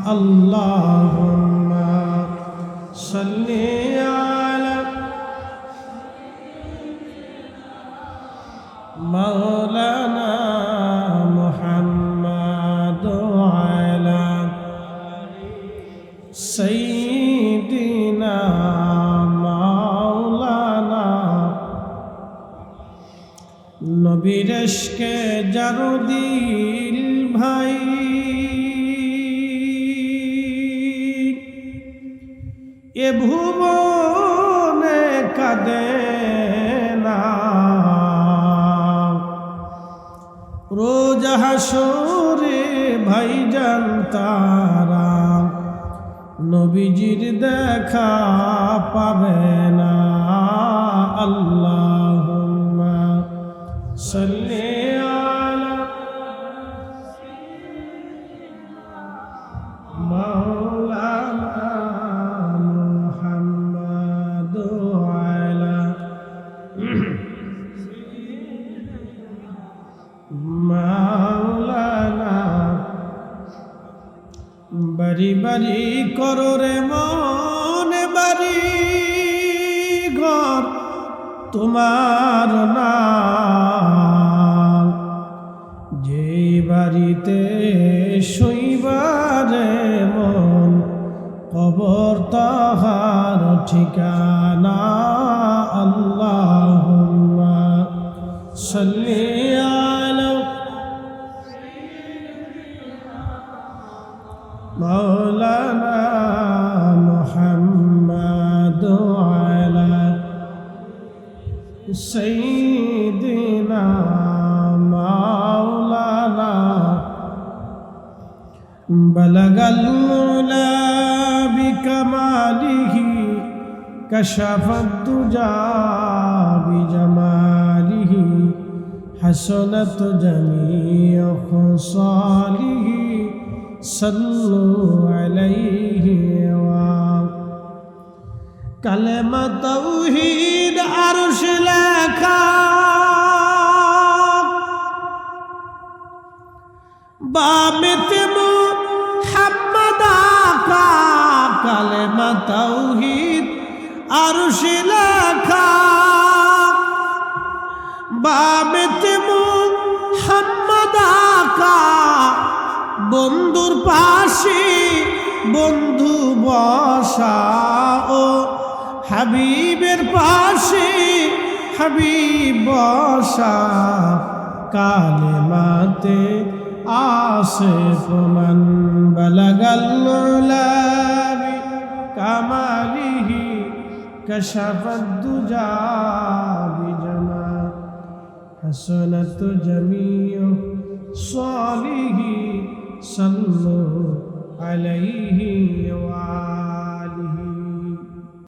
اللهم صل على مولانا محمد وعلى سيدنا مولانا নবীর এশকে যারো দিল ভাই এ ভুবনে কাঁদে না। রোজ হাসরে ভাইজান তারা নবীজির দেখা পাবে না। আল্লাহ সাল্লি বাড়ি বাড়ি করো রে মনে, বাড়ি ঘর তোমার নাম। যে বাড়িতে শৈবারে মন, কবর তাহার ঠিকানা আল্লাহ সাল্লি مولانا محمد على سيدنا مولانا بلغ المولى بكماله كشف الدجى بجماله حسنت جميع خصاله صلوا عليه কালেমা তৌহিদ আরশ লেখা বামেতে মুহাম্মদ আকা কালেমা তৌহিদ আরশ লেখা বামেতে মুহাম্মদ আকা বন্ধুর পাশে বন্ধু বসা ও হাবিবের পাশে হাবিব বসা কালে মাতে আসে প্রমাণ বালাগাল্লাবি কামালিহি কশফদ্দুজা বিজমা حسنت جميع صالح صلوا عليه وعلى